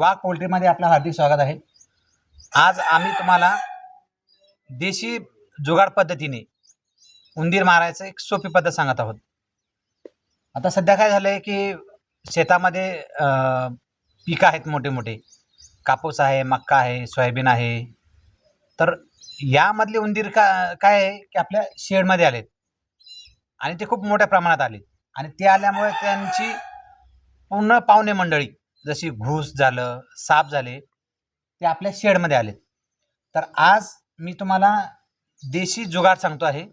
वाघ पोल्ट्रीमध्ये आपलं हार्दिक स्वागत आहे. आज आम्ही तुम्हाला देशी जुगाड पद्धतीने उंदीर मारायचं एक सोपी पद्धत सांगत आहोत. आता सध्या काय झालं आहे की शेतामध्ये पिकं आहेत मोठे मोठे कापूस आहे मक्का आहे सोयाबीन आहे. तर यामधले उंदीर का काय आहे की आपल्या शेडमध्ये आलेत. आणि ते खूप मोठ्या प्रमाणात आले आणि ते आल्यामुळे त्यांची पूर्ण पाहुणे मंडळी जशी घूस झालं साप झाले ते आपल्या शेडमध्ये आले तर आज मी तुम्हाला देशी जुगार सांगतो आहे.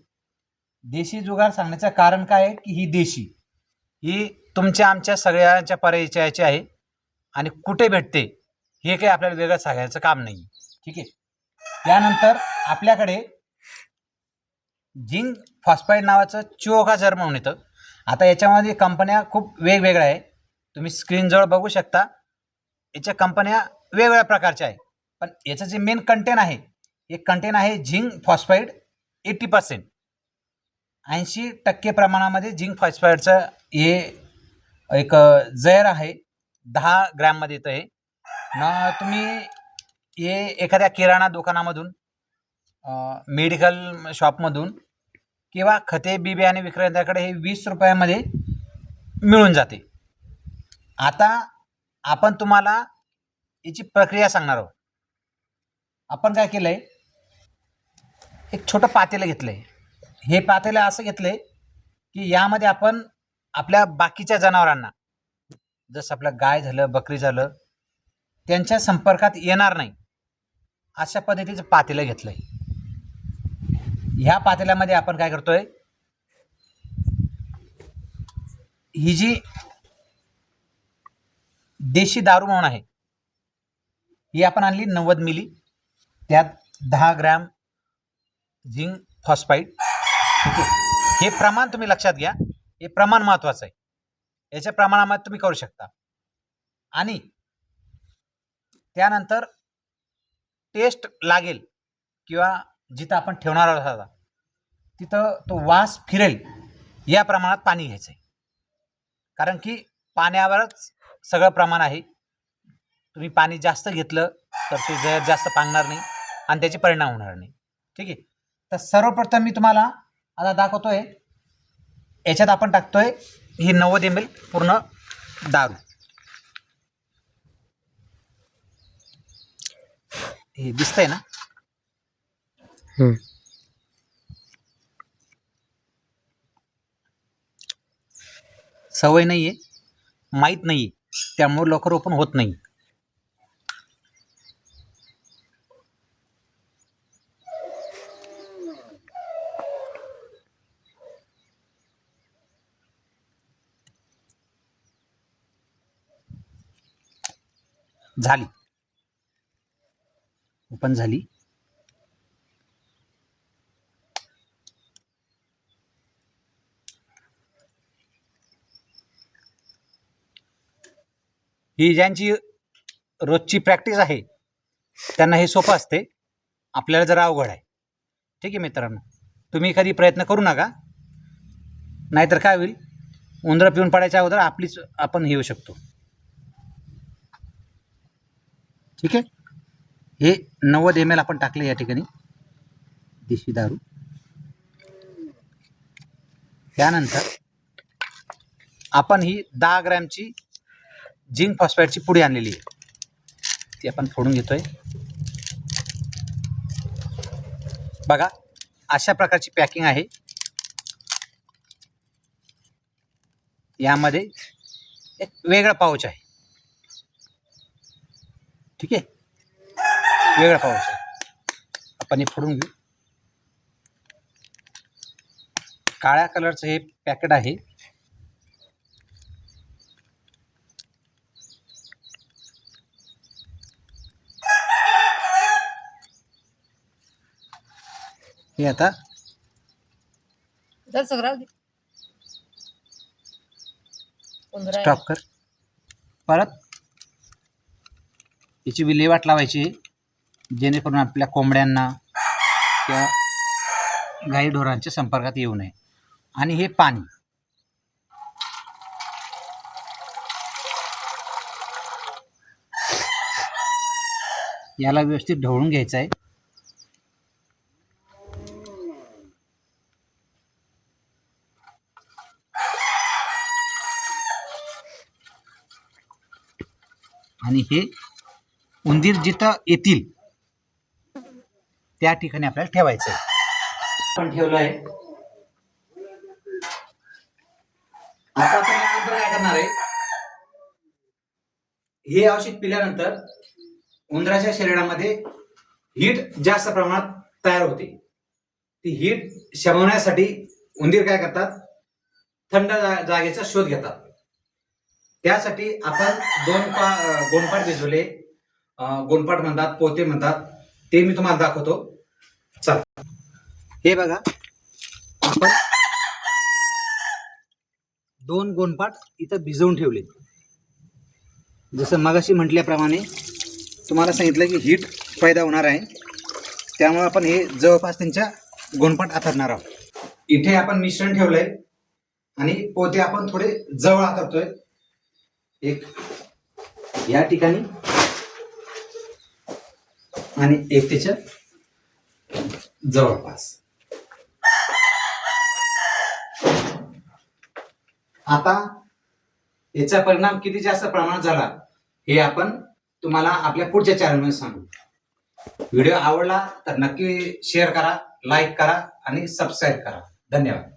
देशी जुगार सांगण्याचं कारण काय आहे की ही देशी ही तुमच्या आमच्या सगळ्यांच्या परिचयाची आहे आणि कुठे भेटते हे काही आपल्याला वेगळं सांगायचं काम नाही. ठीक आहे? त्यानंतर आपल्याकडे जिंक फॉस्फाईड नावाचं चोगाझर म्हणून येतं. आता याच्यामध्ये कंपन्या खूप वेगवेगळ्या आहे तुम्ही स्क्रीनजवळ बघू शकता. याच्या कंपन्या वेगवेगळ्या प्रकारच्या आहे पण याचं जे मेन कंटेन आहे हे कंटेन आहे झिंक फॉस्फाईड एटी पर्सेंट ऐंशी टक्के प्रमाणामध्ये झिंक फॉस्फाईडचं हे एक जैर आहे. दहा ग्रॅममध्ये येतं हे. न तुम्ही हे एखाद्या किराणा दुकानामधून मेडिकल शॉपमधून किंवा खते बी बियाणे विक्रेत्याकडे हे वीस रुपयामध्ये मिळून जाते. आता आपण तुम्हाला याची प्रक्रिया सांगणार आहोत. आपण काय केलं आहे एक छोटं पातेलं घेतलं आहे हे पातेलं असं घेतलं आहे की यामध्ये आपण आपल्या बाकीच्या जनावरांना जसं आपलं गाय झालं बकरी झालं त्यांच्या संपर्कात येणार नाही अशा पद्धतीचं पातेलं घेतलं आहे ह्या पातेल्यामध्ये आपण काय करतोय? ही जी देशी दारू म्हणून आहे. ही आपण आणली नव्वद मिली. त्यात दहा ग्रॅम झिंक फॉस्फाईड. ठीक आहे. हे प्रमाण तुम्ही लक्षात घ्या. हे प्रमाण महत्त्वाचं आहे. याच्या प्रमाणामध्ये तुम्ही करू शकता. आणि त्यानंतर टेस्ट लागेल किंवा जिथं आपण ठेवणार आहोत आता तिथं तो वास फिरेल या प्रमाणात पाणी घ्यायचं आहे कारण की पाण्यावरच सगळं प्रमाण आहे. तुम्ही पाणी जास्त घेतलं तर ते जर जास्त पांगणार नाही आणि त्याचे परिणाम होणार नाही. ठीक आहे? तर सर्वप्रथम मी तुम्हाला आता दाखवतोय. याच्यात आपण टाकतोय ही नव्वद एम एल पूर्ण दारू. हे दिसतंय ना. सवय नाहीये माहीत नाहीये. त्यामुळे लवकर ओपन होत नाही. झाली. ओपन झाली. ही ज्यांची रोजची प्रॅक्टिस आहे त्यांना हे सोपं असते. आपल्याला जरा अवघड आहे. ठीक आहे मित्रांनो. तुम्ही कधी प्रयत्न करू नका. नाहीतर काय होईल? उंदरं पिऊन पडायच्या अगोदर आपलीच आपण हे येऊ शकतो. ठीक आहे? हे नव्वद एम एल आपण टाकले या ठिकाणी. देशी दारू. त्यानंतर आपण ही दहा ग्रॅमची जिंक फॉस्फाईडची पुढे आणलेली आहे. ती आपण फोडून घेतोय. बघा अशा प्रकारची पॅकिंग आहे. यामध्ये एक वेगळा पाऊच आहे. ठीक आहे? वेगळा पाऊच आहे. आपण हे फोडून घेऊ. काळ्या कलरचं हे पॅकेट आहे. हे आता? सगळं राहू दे. स्टॉप कर. परत? याची विल्हेवाट लावायची. जेणेकरून आपल्या कोंबड्यांना किंवा गाई ढोरांच्या संपर्कात येऊ नये. आणि हे पाणी. याला व्यवस्थित ढवळून घ्यायचं आहे आणि हे उंदीर जिथं येतील त्या ठिकाणी आपल्याला ठेवायचं पण आपण ठेवलं आहे आता आपण यानंतर काय करणार आहे? हे औषध पिल्यानंतर उंदराच्या शरीरामध्ये हीट जास्त प्रमाणात तयार होते. ती हीट शमवण्यासाठी उंदीर काय करतात? थंड जागेचा शोध घेतात. त्यासाठी आपण दोन पा अं, गोणपाट भिजवले. अं, गोणपाट म्हणतात पोते म्हणतात ते मी तुम्हाला दाखवतो. चल. हे बघा. आपण दोन गोणपाट इथं भिजवून ठेवले. जसं मगाशी म्हटल्याप्रमाणे तुम्हाला सांगितलं की हीट पैदा होणार आहे. त्यामुळे आपण हे जवळपास त्यांच्या गोणपाट आथरणार आहोत. इथे आपण मिश्रण ठेवलंय. आणि पोते आपण थोडे जवळ आथरतोय. एक या ठिकाणी आणि एक त्याच्या जवळपास. आता याचा परिणाम किती जास्त प्रमाणात झाला हे आपण तुम्हाला आपल्या पुढच्या चॅनलमध्ये सांगू. व्हिडिओ आवडला तर नक्की शेअर करा लाईक करा आणि सबस्क्राईब करा. धन्यवाद.